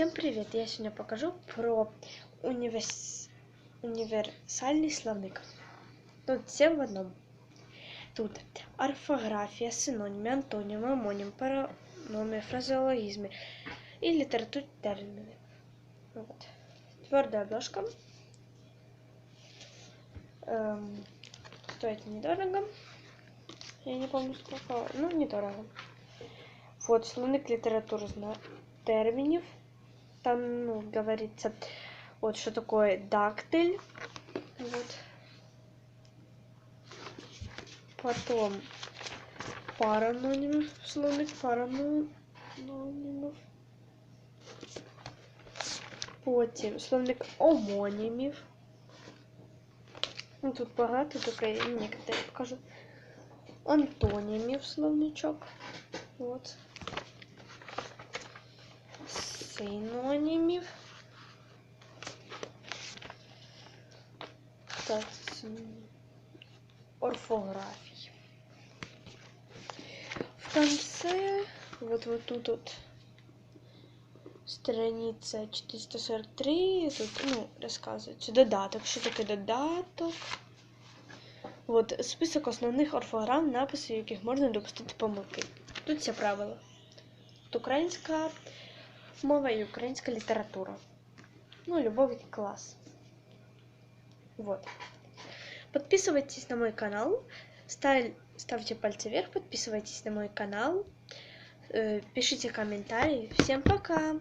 Всем привет! Я сегодня покажу про универс... универсальный словник. Тут все в одном. Тут орфография, синонимы, антонимы, амоним, параномия, фразеологизмы и литература термины. Вот. Твердая обложка. Эм, стоит недорого. Я не помню сколько. Ну, недорого. Вот, словник литературы терминов там ну, говорится, вот что такое дактиль. Вот. Потом паранонимов, словник паранонимов. Потім словник омонімів. Ну, тут багато, тільки некоторые покажу. Антонімів словничок. Вот. Синонімів. Так, орфографии. В конце, вот, тут вот страница 443, тут, ну, рассказывается додаток, що таке додаток. Вот список основних орфограм, написів, яких можна допустити помилки. Тут все правила. Тут українська мова и украинская литература. Ну, любой класс. Вот. Подписывайтесь на мой канал, ставь, ставьте пальцы вверх, подписывайтесь на мой канал, э, пишите комментарии. Всем пока!